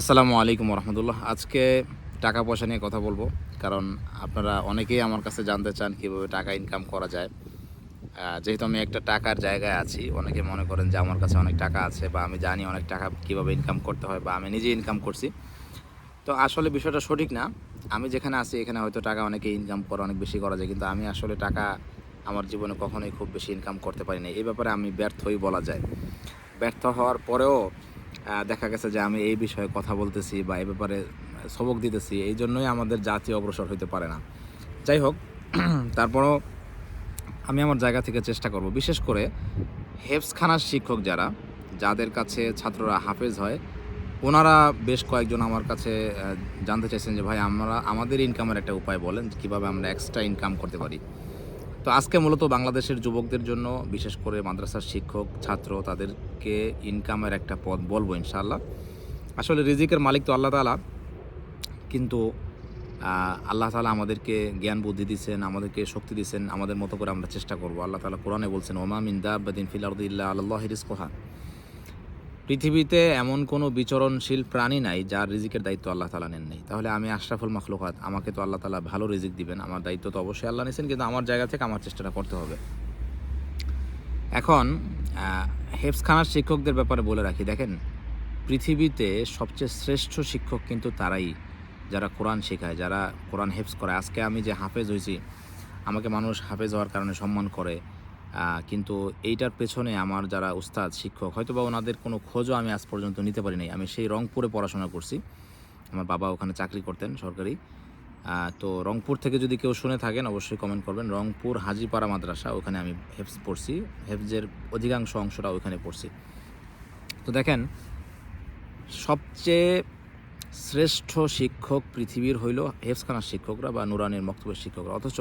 আসসালামু আলাইকুম রহমতুল্লাহ আজকে টাকা পয়সা নিয়ে কথা বলব, কারণ আপনারা অনেকেই আমার কাছে জানতে চান কীভাবে টাকা ইনকাম করা যায়। যেহেতু আমি একটা টাকার জায়গায় আছি, অনেকে মনে করেন যে আমার কাছে অনেক টাকা আছে বা আমি জানি অনেক টাকা কীভাবে ইনকাম করতে হয় বা আমি নিজে ইনকাম করছি। তো আসলে বিষয়টা সঠিক না। আমি যেখানে আছি, এখানে হয়তো টাকা অনেকে ইনকাম করে, অনেক বেশি করা যায়, কিন্তু আমি আসলে টাকা আমার জীবনে কখনোই খুব বেশি ইনকাম করতে পারি না এই ব্যাপারে আমি ব্যর্থই বলা যায়। ব্যর্থ হওয়ার পরেও দেখা গেছে যে আমি এই বিষয়ে কথা বলতেছি বা এই ব্যাপারে সবক দিতেছি, এই জন্যই আমাদের জাতি অগ্রসর হতে পারে না। যাই হোক, তারপরও আমি আমার জায়গা থেকে চেষ্টা করব। বিশেষ করে হেফসখানার শিক্ষক যারা, যাদের কাছে ছাত্ররা হাফেজ হয়, ওনারা বেশ কয়েকজন আমার কাছে জানতে চাইছেন যে ভাই, আমরা, আমাদের ইনকামের একটা উপায় বলেন, কীভাবে আমরা এক্সট্রা ইনকাম করতে পারি। তো আজকে মূলত বাংলাদেশের যুবকদের জন্য, বিশেষ করে মাদ্রাসার শিক্ষক, ছাত্র, তাদেরকে ইনকামের একটা পথ বলব ইনশাআল্লাহ। আসলে রিজিকের মালিক তো আল্লাহ তালা কিন্তু আল্লাহ তালা আমাদেরকে জ্ঞান, বুদ্ধি দিচ্ছেন আমাদেরকে শক্তি দিচ্ছেন আমাদের মতো করে আমরা চেষ্টা করব। আল্লাহ তালা কোরআনে বলছেন, ওমা মিন্দা বাদিন ফিল আল্লাহ আল্লাহ রিজকোহা। পৃথিবীতে এমন কোনো বিচরণশীল প্রাণী নাই যার রিজিকের দায়িত্ব আল্লাহ তালা নেন নেই। তাহলে আমি আশরাফুল মাখলুকাত, আমাকে তো আল্লাহ তালা ভালো রিজিক দিবেন, আমার দায়িত্ব তো অবশ্যই আল্লাহ নিয়েছেন কিন্তু আমার জায়গা থেকে আমার চেষ্টাটা করতে হবে। এখন হেফসখানার শিক্ষকদের ব্যাপারে বলে রাখি, দেখেন, পৃথিবীতে সবচেয়ে শ্রেষ্ঠ শিক্ষক কিন্তু তারাই যারা কোরআন শেখায়, যারা কোরআন হেফস করে। আজকে আমি যে হাফেজ হয়েছি, আমাকে মানুষ হাফেজ হওয়ার কারণে সম্মান করে কিন্তু এইটার পেছনে আমার যারা উস্তাদ, শিক্ষক হয়তো বা ওনাদের কোনো খোঁজও আমি আজ পর্যন্ত নিতে পারি নাই আমি সেই রংপুরে পড়াশোনা করছি। আমার বাবা ওখানে চাকরি করতেন সরকারি। তো রংপুর থেকে যদি কেউ শুনে থাকেন, অবশ্যই কমেন্ট করবেন। রংপুর হাজিপাড়া মাদ্রাসা, ওখানে আমি হেফস পড়ছি। হেফজের অধিকাংশ অংশটা ওখানে পড়ছি। তো দেখেন, সবচেয়ে শ্রেষ্ঠ শিক্ষক পৃথিবীর হইল হেফসখানার শিক্ষকরা বা নুরানের মক্তব্যের শিক্ষকরা। অথচ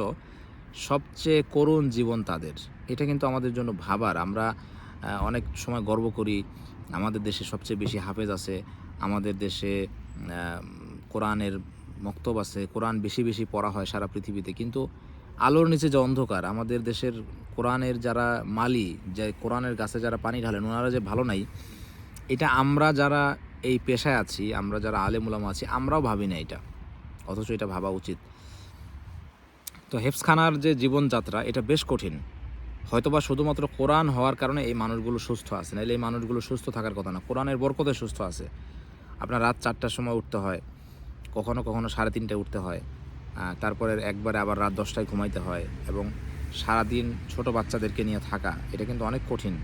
সবচেয়ে করুণ জীবন তাদের। এটা কিন্তু আমাদের জন্য ভাবার। আমরা অনেক সময় গর্ব করি, আমাদের দেশে সবচেয়ে বেশি হাফেজ আছে, আমাদের দেশে কোরআনের মক্তব আছে, কোরআন বেশি বেশি পড়া হয় সারা পৃথিবীতে। কিন্তু আলোর নিচে যে অন্ধকার, আমাদের দেশের কোরআনের যারা মালি, যে কোরআনের গাছে যারা পানি ঢালেন, ওনারা যে ভালো নাই, এটা আমরা যারা এই পেশায় আছি, আমরা যারা আলেমুলামা আছি, আমরাও ভাবি না এটা। অথচ এটা ভাবা উচিত। তো হেফসখানার যে জীবনযাত্রা, এটা বেশ কঠিন। হয়তোবা শুধুমাত্র কোরআন হওয়ার কারণে এই মানুষগুলো সুস্থ আছে, নাহলে এই মানুষগুলো সুস্থ থাকার কথা না, কোরআনের বরকতে সুস্থ আছে। আপনার রাত চারটার সময় উঠতে হয়, কখনো কখনো সাড়ে তিনটায় উঠতে হয় তারপরে একবারে আবার রাত দশটায় ঘুমাইতে হয় এবং সারাদিন ছোট বাচ্চাদেরকে নিয়ে থাকা, এটা কিন্তু অনেক কঠিন।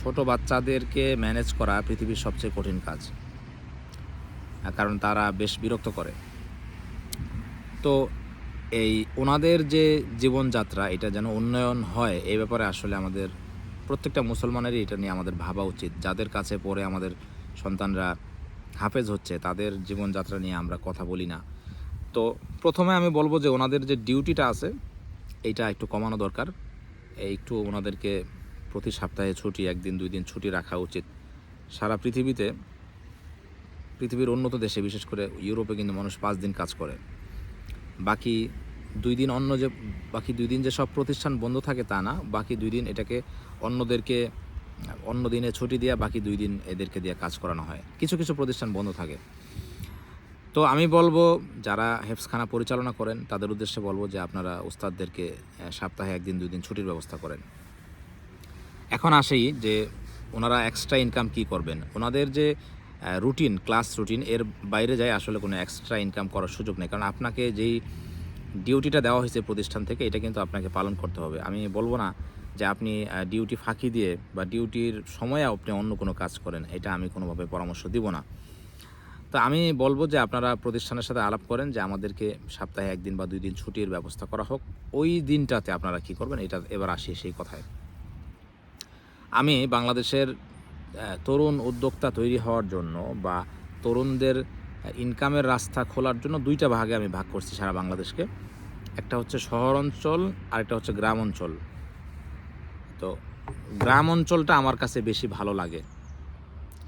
ছোট বাচ্চাদেরকে ম্যানেজ করা পৃথিবীর সবচেয়ে কঠিন কাজ কারণ তারা বেশ বিরক্ত করে। তো এই ওনাদের যে জীবনযাত্রা, এটা যেন উন্নয়ন হয়, এই ব্যাপারে আসলে আমাদের প্রত্যেকটা মুসলমানেরই এটা নিয়ে আমাদের ভাবা উচিত। যাদের কাছে পড়ে আমাদের সন্তানরা হাফেজ হচ্ছে, তাদের জীবনযাত্রা নিয়ে আমরা কথা বলি না। তো প্রথমে আমি বলব যে ওনাদের যে ডিউটিটা আছে, এইটা একটু কমানো দরকার। একটু ওনাদেরকে প্রতি সপ্তাহে ছুটি, একদিন, দুই দিন ছুটি রাখা উচিত। সারা পৃথিবীতে, পৃথিবীর উন্নত দেশে, বিশেষ করে ইউরোপে কিন্তু মানুষ পাঁচ দিন কাজ করে। বাকি দুই দিন অন্য যে বাকি দুই দিন যে সব প্রতিষ্ঠান বন্ধ থাকে তা না। বাকি দুই দিন এটাকে অন্যদেরকে, অন্য দিনে ছুটি দেওয়া বাকি দুই দিন এদেরকে দিয়ে কাজ করানো হয়। কিছু কিছু প্রতিষ্ঠান বন্ধ থাকে। তো আমি বলব, যারা হেফসখানা পরিচালনা করেন, তাদের উদ্দেশ্যে বলব যে আপনারা উস্তাদদেরকে সপ্তাহে একদিন, দুই দিন ছুটির ব্যবস্থা করেন। এখন আসেই যে ওনারা এক্সট্রা ইনকাম কি করবেন? ওনাদের যে রুটিন ক্লাস রুটিন এর বাইরে যায় আসলে কোনো এক্সট্রা ইনকাম করার সুযোগ নেই। কারণ আপনাকে যেই ডিউটিটা দেওয়া হয়েছে প্রতিষ্ঠান থেকে, এটা কিন্তু আপনাকে পালন করতে হবে। আমি বলব না যে আপনি ডিউটি ফাঁকি দিয়ে বা ডিউটির সময়ে আপনি অন্য কোনো কাজ করেন, এটা আমি কোনোভাবে পরামর্শ দিব না। তো আমি বলব যে আপনারা প্রতিষ্ঠানের সাথে আলাপ করেন যে আমাদেরকে সপ্তাহে একদিন বা দুই দিন ছুটির ব্যবস্থা করা হোক। ওই দিনটাতে আপনারা কি করবেন? এটা এবার আসি সেই কথায়। আমি বাংলাদেশের তরুণ উদ্যোক্তা তৈরি হওয়ার জন্য বা তরুণদের ইনকামের রাস্তা খোলার জন্য দুইটা ভাগে আমি ভাগ করছি সারা বাংলাদেশকে। একটা হচ্ছে শহর অঞ্চল আর একটা হচ্ছে গ্রাম অঞ্চল। তো গ্রাম অঞ্চলটা আমার কাছে বেশি ভালো লাগে।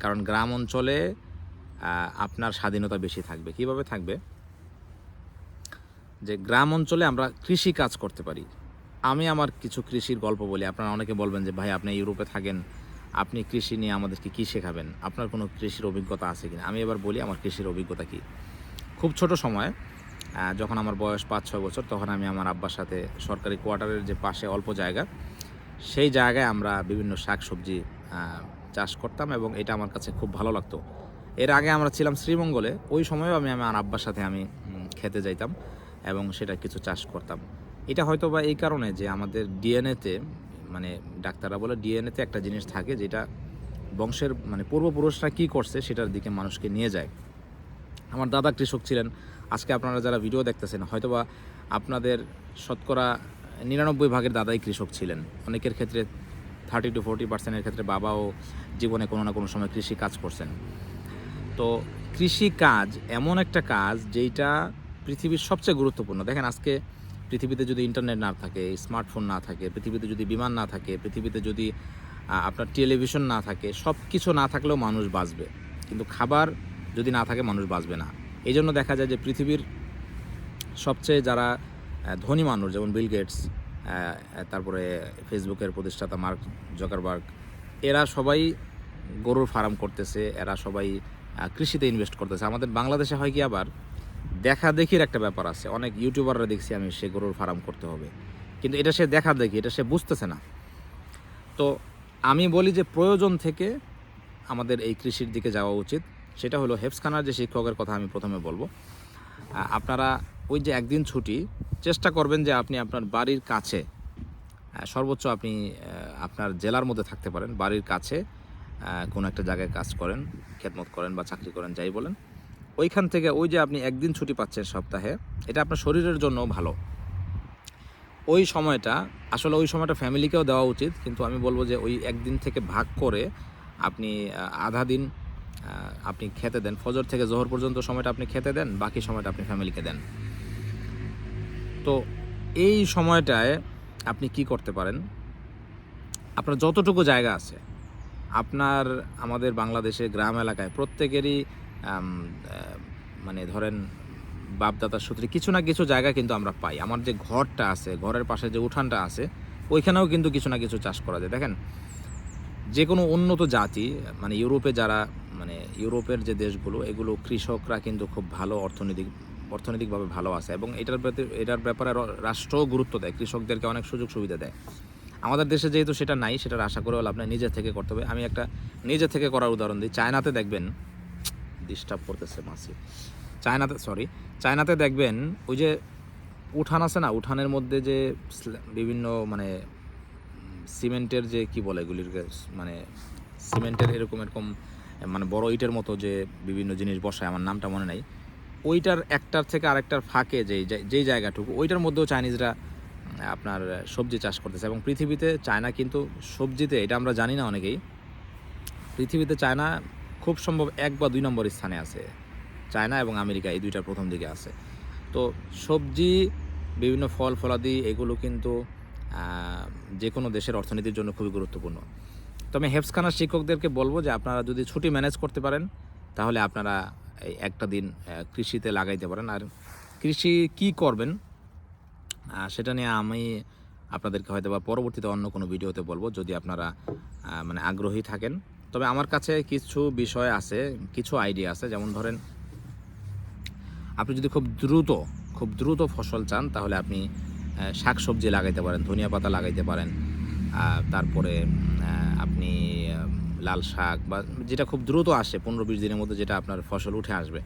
কারণ গ্রাম অঞ্চলে আপনার স্বাধীনতা বেশি থাকবে। কীভাবে থাকবে? যে গ্রাম অঞ্চলে আমরা কৃষি কাজ করতে পারি। আমি আমার কিছু কৃষির গল্প বলি। আপনারা অনেকে বলবেন যে, ভাই, আপনি ইউরোপে থাকেন আপনি কৃষি নিয়ে আমাদেরকে কী শেখাবেন? আপনার কোনো কৃষির অভিজ্ঞতা আছে কিনা? আমি এবার বলি আমার কৃষির অভিজ্ঞতা কী। খুব ছোট সময় যখন আমার বয়স পাঁচ ছয় বছর, তখন আমি আমার আব্বার সাথে সরকারি কোয়ার্টারের যে পাশে অল্প জায়গা, সেই জায়গায় আমরা বিভিন্ন শাক সবজি চাষ করতাম এবং এটা আমার কাছে খুব ভালো লাগতো। এর আগে আমরা ছিলাম শ্রীমঙ্গলে, ওই সময়ও আমি আমার আব্বার সাথে আমি খেতে যাইতাম এবং সেটা কিছু চাষ করতাম। এটা হয়তো বা এই কারণে যে আমাদের ডিএনএতে মানে ডাক্তাররা বলে ডিএনএতে একটা জিনিস থাকে যেটা বংশের মানে পূর্বপুরুষরা কী করছে সেটার দিকে মানুষকে নিয়ে যায়। আমার দাদা কৃষক ছিলেন। আজকে আপনারা যারা ভিডিও দেখতেছেন, হয়তোবা আপনাদের শতকরা নিরানব্বই ভাগের দাদাই কৃষক ছিলেন। অনেকের ক্ষেত্রে থার্টি টু ফোরটি পার্সেন্টের ক্ষেত্রে বাবাও জীবনে কোনো না কোনো সময় কৃষি কাজ করছেন। তো কৃষি কাজ এমন একটা কাজ যেটা পৃথিবীর সবচেয়ে গুরুত্বপূর্ণ। দেখেন আজকে পৃথিবীতে যদি ইন্টারনেট না থাকে, স্মার্টফোন না থাকে, পৃথিবীতে যদি বিমান না থাকে, পৃথিবীতে যদি আপনার টেলিভিশন না থাকে সব কিছু না থাকলেও মানুষ বাঁচবে। কিন্তু খাবার যদি না থাকে, মানুষ বাঁচবে না। এই জন্য দেখা যায় যে পৃথিবীর সবচেয়ে যারা ধনী মানুষ, যেমন বিল গেটস তারপরে ফেসবুকের প্রতিষ্ঠাতা মার্ক জকারবার্গ এরা সবাই গরুর ফার্ম করতেছে, এরা সবাই কৃষিতে ইনভেস্ট করতেছে। আমাদের বাংলাদেশে হয় কি আবার দেখা দেখির একটা ব্যাপার আছে। অনেক ইউটিউবাররা দেখছি আমি সে গরুর ফার্ম করতে হবে। কিন্তু এটা সে দেখা দেখি এটা সে বুঝতেছে না। তো আমি বলি যে প্রয়োজন থেকে আমাদের এই কৃষির দিকে যাওয়া উচিত। সেটা হলো হেফসখানার যে শিক্ষকের কথা আমি প্রথমে বলব। আপনারা ওই যে একদিন ছুটি, চেষ্টা করবেন যে আপনি আপনার বাড়ির কাছে সর্বোচ্চ আপনি আপনার জেলার মধ্যে থাকতে পারেন। বাড়ির কাছে কোনো একটা জায়গায় কাজ করেন, খেদমত করেন বা চাকরি করেন, যাই বলেন। ওইখান থেকে ওই যে আপনি একদিন ছুটি পাচ্ছেন সপ্তাহে, এটা আপনার শরীরের জন্য ভালো। ওই সময়টা, আসলে ওই সময়টা ফ্যামিলিকেও দেওয়া উচিত, কিন্তু আমি বলব যে ওই একদিন থেকে ভাগ করে আপনি আধা দিন আপনি খেতে দেন। ফজর থেকে জোহর পর্যন্ত সময়টা আপনি খেতে দেন, বাকি সময়টা আপনি ফ্যামিলিকে দেন। তো এই সময়টায় আপনি কি করতে পারেন? আপনার যতটুকু জায়গা আছে, আপনার, আমাদের বাংলাদেশে গ্রাম এলাকায় প্রত্যেকেরই মানে ধরেন বাপদাদার সূত্রে কিছু না কিছু জায়গা কিন্তু আমরা পাই। আমার যে ঘরটা আছে, ঘরের পাশে যে উঠানটা আছে, ওইখানেও কিন্তু কিছু না কিছু চাষ করা যায়। দেখেন যে কোনো উন্নত জাতি মানে ইউরোপে যারা মানে ইউরোপের যে দেশগুলো, এগুলো কৃষকরা কিন্তু খুব ভালো অর্থনৈতিক, অর্থনৈতিকভাবে ভালো আছে এবং এটার প্রতি, এটার ব্যাপারে রাষ্ট্রও গুরুত্ব দেয়, কৃষকদেরকে অনেক সুযোগ সুবিধা দেয়। আমাদের দেশে যেহেতু সেটা নাই, সেটার আশা করেও লাভ নাই, নিজের থেকে করতে হবে। আমি একটা নিজে থেকে করার উদাহরণ দিই। চায়নাতে দেখবেন ডিস্টার্ব করতেছে মাসি চায়নাতে সরি চায়নাতে দেখবেন ওই যে উঠান আছে না, উঠানের মধ্যে যে বিভিন্ন মানে সিমেন্টের যে কি বলে এগুলির মানে সিমেন্টের এরকম এরকম মানে বড় ইটের মতো যে বিভিন্ন জিনিস বসায়, আমার নামটা মনে নাই। ওইটার একটার থেকে আরেকটার ফাঁকে যেই যেই জায়গাটুকু, ওইটার মধ্যেও চাইনিজরা আপনার সবজি চাষ করতেছে। এবং পৃথিবীতে চায়না কিন্তু সবজিতে, এটা আমরা জানি না অনেকেই, পৃথিবীতে চায়না খুব সম্ভব এক বা দুই নম্বর স্থানে আছে। চায়না এবং আমেরিকা এই দুইটার প্রথম দিকে আছে। তো সবজি, বিভিন্ন ফল, ফলাদি, এগুলো কিন্তু যে কোনো দেশের অর্থনীতির জন্য খুবই গুরুত্বপূর্ণ। তো আমি হেফসখানার শিক্ষকদেরকে বলব যে আপনারা যদি ছুটি ম্যানেজ করতে পারেন, তাহলে আপনারা এই একটা দিন কৃষিতে লাগাইতে পারেন। আর কৃষি কি করবেন সেটা নিয়ে আমি আপনাদেরকে হয়তো বা পরবর্তীতে অন্য কোনো ভিডিওতে বলব। যদি আপনারা মানে আগ্রহী থাকেন তবে আমার কাছে কিছু বিষয় আছে, কিছু আইডিয়া আছে। যেমন ধরেন, আপনি যদি খুব দ্রুত খুব দ্রুত ফসল চান, তাহলে আপনি শাক সবজি লাগাইতে পারেন, ধনিয়া পাতা লাগাইতে পারেন। তারপরে আপনি লাল শাক বা যেটা খুব দ্রুত আসে, পনেরো বিশ দিনের মধ্যে যেটা আপনার ফসল উঠে আসবে।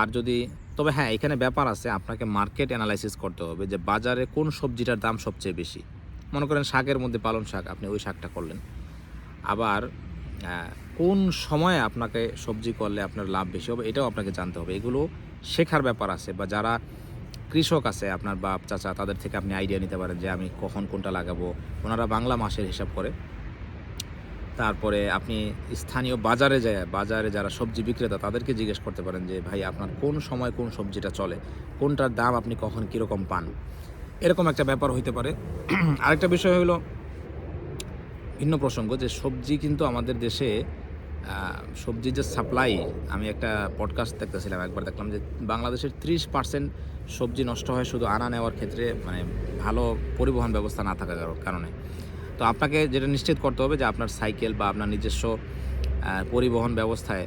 আর যদি, তবে হ্যাঁ এখানে ব্যাপার আছে, আপনাকে মার্কেট অ্যানালাইসিস করতে হবে যে বাজারে কোন সবজিটার দাম সবচেয়ে বেশি। মনে করেন শাকের মধ্যে পালং শাক, আপনি ওই শাকটা করলেন। আবার কোন সময়ে আপনাকে সবজি করলে আপনার লাভ বেশি হবে এটাও আপনাকে জানতে হবে। এগুলো শেখার ব্যাপার আছে বা যারা কৃষক আছে আপনার বাপ, চাচা তাদের থেকে আপনি আইডিয়া নিতে পারেন যে আমি কখন কোনটা লাগাবো। ওনারা বাংলা মাসের হিসাব করে। তারপরে আপনি স্থানীয় বাজারে যায়, বাজারে যারা সবজি বিক্রেতা তাদেরকে জিজ্ঞেস করতে পারেন যে, ভাই, আপনার কোন সময় কোন সবজিটা চলে? কোনটার দাম আপনি কখন কীরকম পান? এরকম একটা ব্যাপার হইতে পারে। আরেকটা বিষয় হলো ভিন্ন প্রসঙ্গ যে সবজি কিন্তু আমাদের দেশে সবজির যে সাপ্লাই আমি একটা পডকাস্ট দেখতেছিলাম, একবার দেখলাম যে বাংলাদেশের ত্রিশ পার্সেন্ট সবজি নষ্ট হয় শুধু আনা নেওয়ার ক্ষেত্রে মানে ভালো পরিবহন ব্যবস্থা না থাকার কারণে। তো আপনাকে যেটা নিশ্চিত করতে হবে যে আপনার সাইকেল বা আপনার নিজস্ব পরিবহন ব্যবস্থায়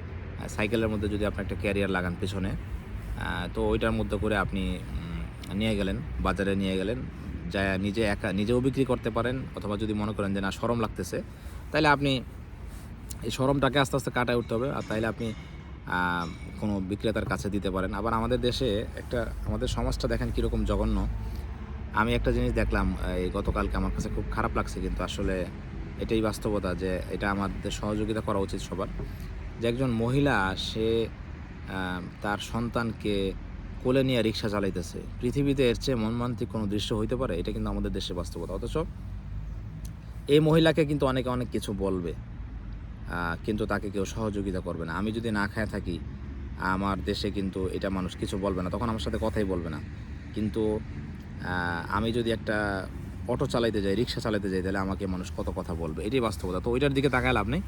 সাইকেলের মধ্যে যদি আপনি একটা ক্যারিয়ার লাগান পেছনে তো ওইটার মধ্যে করে আপনি নিয়ে গেলেন, বাজারে নিয়ে গেলেন যা নিজে একা নিজেও বিক্রি করতে পারেন অথবা যদি মনে করেন যে না, সরম লাগতেছে তাহলে আপনি এই সরমটাকে আস্তে আস্তে কাটায় উঠতে হবে আর তাইলে আপনি কোনো বিক্রেতার কাছে দিতে পারেন। আবার আমাদের দেশে একটা, আমাদের সমাজটা দেখেন কীরকম জঘন্য। আমি একটা জিনিস দেখলাম, এই গতকালকে আমার কাছে খুব খারাপ লাগছে, কিন্তু আসলে এটাই বাস্তবতা যে এটা আমাদের সহযোগিতা করা উচিত সবার। যে একজন মহিলা, সে তার সন্তানকে কোলে নিয়ে রিক্সা চালাইতেছে। পৃথিবীতে এর চেয়ে মর্মান্তিক কোনো দৃশ্য হইতে পারে, এটা কিন্তু আমাদের দেশে বাস্তবতা। অথচ এই মহিলাকে কিন্তু অনেকে অনেক কিছু বলবে কিন্তু তাকে কেউ সহযোগিতা করবে না। আমি যদি না খায় থাকি, আমার দেশে কিন্তু এটা মানুষ কিছু বলবে না, তখন আমার সাথে কথাই বলবে না। কিন্তু আমি যদি একটা অটো চালাইতে যাই রিক্সা চালাইতে যাই, তাহলে আমাকে মানুষ কত কথা বলবে? এটাই বাস্তবতা। তো ওইটার দিকে তাকায় লাভ নেই।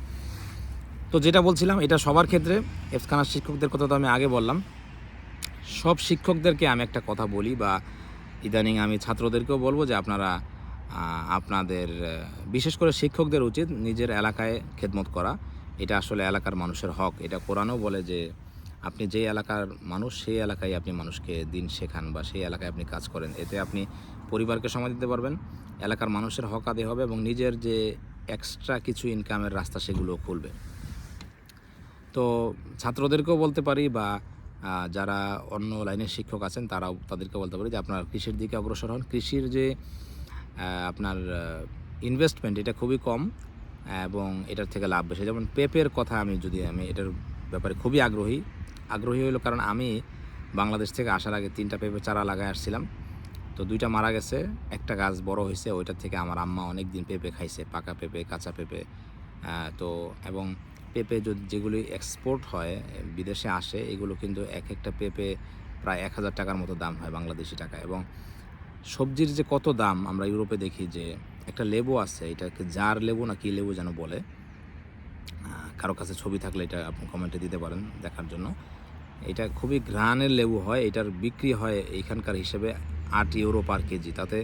তো যেটা বলছিলাম, এটা সবার ক্ষেত্রে এফখানার শিক্ষকদের কথা তো আমি আগে বললাম। সব শিক্ষকদেরকে আমি একটা কথা বলি বা ইদানিং আমি ছাত্রদেরকেও বলব যে আপনারা আপনাদের বিশেষ করে শিক্ষকদের উচিত নিজের এলাকায় খেদমত করা। এটা আসলে এলাকার মানুষের হক। এটা কোরআনও বলে যে আপনি যে এলাকার মানুষ, সেই এলাকায় আপনি মানুষকে দিন শেখান বা সেই এলাকায় আপনি কাজ করেন। এতে আপনি পরিবারকে সময় দিতে পারবেন। এলাকার মানুষের হক আদায় হবে এবং নিজের যে এক্সট্রা কিছু ইনকামের রাস্তা সেগুলো খুলবে। তো ছাত্রদেরকেও বলতে পারি বা যারা অন্য লাইনের শিক্ষক আছেন, তারাও তাদেরকে বলতে পারি যে আপনার কৃষির দিকে অগ্রসর হন। কৃষির যে আপনার ইনভেস্টমেন্ট এটা খুবই কম এবং এটার থেকে লাভ বেশি। যেমন পেপের কথা আমি যদি, আমি এটার ব্যাপারে খুবই আগ্রহী আগ্রহী হলো কারণ আমি বাংলাদেশ থেকে আসার আগে তিনটা পেঁপে চারা লাগায় আসছিলাম। তো দুইটা মারা গেছে, একটা গাছ বড় হয়েছে ওইটার থেকে আমার আম্মা অনেক দিন পেঁপে খাইছে, পাকা পেঁপে, কাঁচা পেঁপে। তো, এবং পেঁপে যদি যেগুলি এক্সপোর্ট হয়, বিদেশে আসে, এগুলো কিন্তু এক একটা পেঁপে প্রায় এক হাজার টাকার মতো দাম হয় বাংলাদেশি টাকা এবং সবজির যে কত দাম, আমরা ইউরোপে দেখি যে একটা লেবু আছে, এটাকে জার লেবু না কি লেবু যেন বলে কারও কাছে ছবি থাকলে এটা আপনি কমেন্টে দিতে পারেন দেখার জন্য। এটা খুবই ঘ্রাণের লেবু হয়, এটার বিক্রি হয় এইখানকার হিসেবে আট ইউরো পার কেজি, তাতে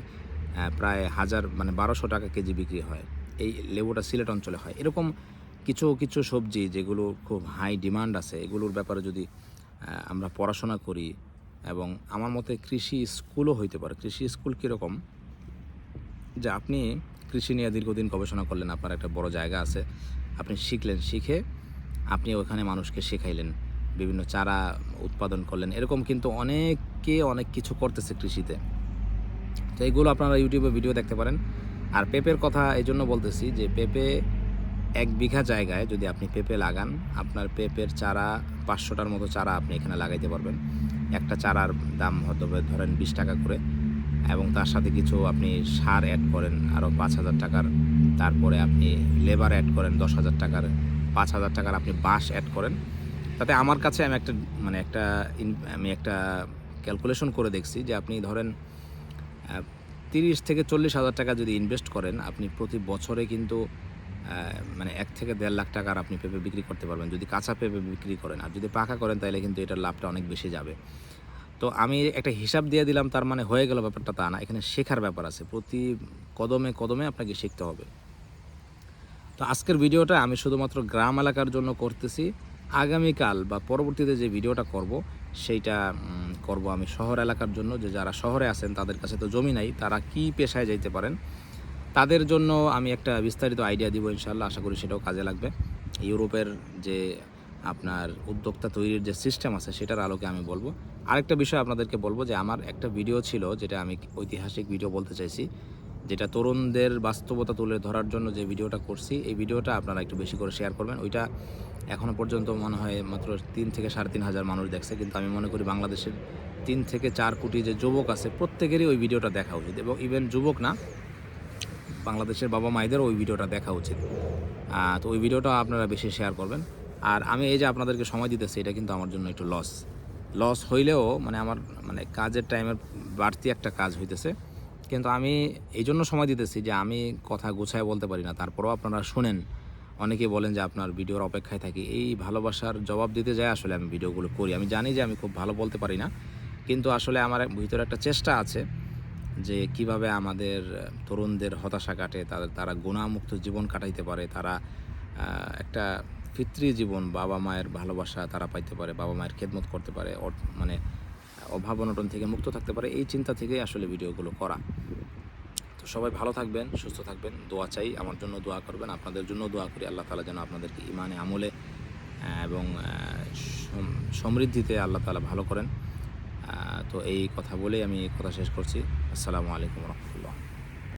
প্রায় হাজার মানে বারোশো টাকা কেজি বিক্রি হয়। এই লেবুটা সিলেট অঞ্চলে হয়। এরকম কিছু কিছু সবজি যেগুলো খুব হাই ডিমান্ড আছে, এগুলোর ব্যাপারে যদি আমরা পড়াশোনা করি এবং আমার মতে কৃষি স্কুলও হইতে পারে। কৃষি স্কুল কীরকম? যে আপনি কৃষি নিয়ে দীর্ঘদিন গবেষণা করলেন, আপনার একটা বড় জায়গা আছে, আপনি শিখলেন, শিখে আপনি ওখানে মানুষকে শেখাইলেন, বিভিন্ন চারা উৎপাদন করলেন। এরকম কিন্তু অনেকে অনেক কিছু করতেছে কৃষিতে। তো এইগুলো আপনারা ইউটিউবে ভিডিও দেখতে পারেন। আর পেঁপের কথা এই জন্য বলতেছি যে, পেঁপে এক বিঘা জায়গায় যদি আপনি পেঁপে লাগান, আপনার পেঁপের চারা পাঁচশোটার মতো চারা আপনি এখানে লাগাইতে পারবেন। একটা চারার দাম হয়তো বা ধরেন বিশ টাকা করে, এবং তার সাথে কিছু আপনি সার অ্যাড করেন আরও পাঁচ হাজার টাকার। তারপরে আপনি লেবার অ্যাড করেন, দশ হাজার টাকার। পাঁচ হাজার টাকার আপনি বাঁশ অ্যাড করেন। তাতে আমার কাছে আমি একটা মানে একটা আমি একটা ক্যালকুলেশন করে দেখছি যে আপনি ধরেন তিরিশ থেকে চল্লিশ হাজার টাকা যদি ইনভেস্ট করেন, আপনি প্রতি বছরে কিন্তু মানে এক থেকে দেড় লাখ টাকার আপনি পেঁপে বিক্রি করতে পারবেন। যদি কাঁচা পেঁপে বিক্রি করেন, আর যদি পাকা করেন তাহলে কিন্তু এটার লাভটা অনেক বেশি যাবে। তো আমি একটা হিসাব দিয়ে দিলাম, তার মানে হয়ে গেল ব্যাপারটা তা না। এখানে শেখার ব্যাপার আছে। প্রতি কদমে কদমে আপনাকে শিখতে হবে। তো আজকের ভিডিওটা আমি শুধুমাত্র গ্রাম এলাকার জন্য করতেছি। আগামীকাল বা পরবর্তীতে যে ভিডিওটা করব, সেইটা করব আমি শহর এলাকার জন্য। যে যারা শহরে আছেন, তাদের কাছে তো জমি নাই, তারা কি পেশায় যাইতে পারেন? তাদের জন্য আমি একটা বিস্তারিত আইডিয়া দিব ইনশাল্লাহ আশা করি সেটাও কাজে লাগবে। ইউরোপের যে আপনার উদ্যোক্তা তৈরির যে সিস্টেম আছে সেটার আলোকে আমি বলব। আরেকটা বিষয় আপনাদেরকে বলব যে আমার একটা ভিডিও ছিল যেটা আমি ঐতিহাসিক ভিডিও বলতে চাইছি, যেটা তরুণদের বাস্তবতা তুলে ধরার জন্য যে ভিডিওটা করছি, এই ভিডিওটা আপনারা একটু বেশি করে শেয়ার করবেন। ওইটা এখনও পর্যন্ত মনে হয় মাত্র তিন থেকে সাড়ে তিন হাজার মানুষ দেখছে, কিন্তু আমি মনে করি বাংলাদেশের তিন থেকে চার কোটি যে যুবক আছে, প্রত্যেকেরই ওই ভিডিওটা দেখা উচিত। এবং ইভেন যুবক না বাংলাদেশের বাবা মায়েদের ওই ভিডিওটা দেখা উচিত। তো ওই ভিডিওটা আপনারা বেশি শেয়ার করবেন। আর আমি এই যে আপনাদেরকে সময় দিতেছি, এটা কিন্তু আমার জন্য একটু লস লস হইলেও মানে আমার মানে কাজের টাইমের বাড়তি একটা কাজ হইতেছে। কিন্তু আমি এই জন্য সময় দিতেছি যে আমি কথা গুছায় বলতে পারি না, তারপরেও আপনারা শুনেন। অনেকে বলেন যে আপনার ভিডিওর অপেক্ষায় থাকি। এই ভালোবাসার জবাব দিতে যায় আসলে আমি ভিডিওগুলো করি। আমি জানি যে আমি খুব ভালো বলতে পারি না। কিন্তু আসলে আমার ভিতরে একটা চেষ্টা আছে যে কীভাবে আমাদের তরুণদের হতাশা কাটে তাদের তারা গুণামুক্ত জীবন কাটাইতে পারে, তারা একটা পিতৃ জীবন বাবা মায়ের ভালোবাসা তারা পাইতে পারে, বাবা মায়ের খেদমত করতে পারে মানে অভাব অনটন থেকে মুক্ত থাকতে পারে, এই চিন্তা থেকেই আসলে ভিডিওগুলো করা। তো সবাই ভালো থাকবেন, সুস্থ থাকবেন, দোয়া চাই, আমার জন্য দোয়া করবেন, আপনাদের জন্য দোয়া করি, আল্লাহ তালা যেন আপনাদেরকে ইমানে আমলে এবং সমৃদ্ধিতে আল্লাহ তালা ভালো করেন। তো এই কথা বলেই আমি কথা শেষ করছি। আসসালামু আলাইকুম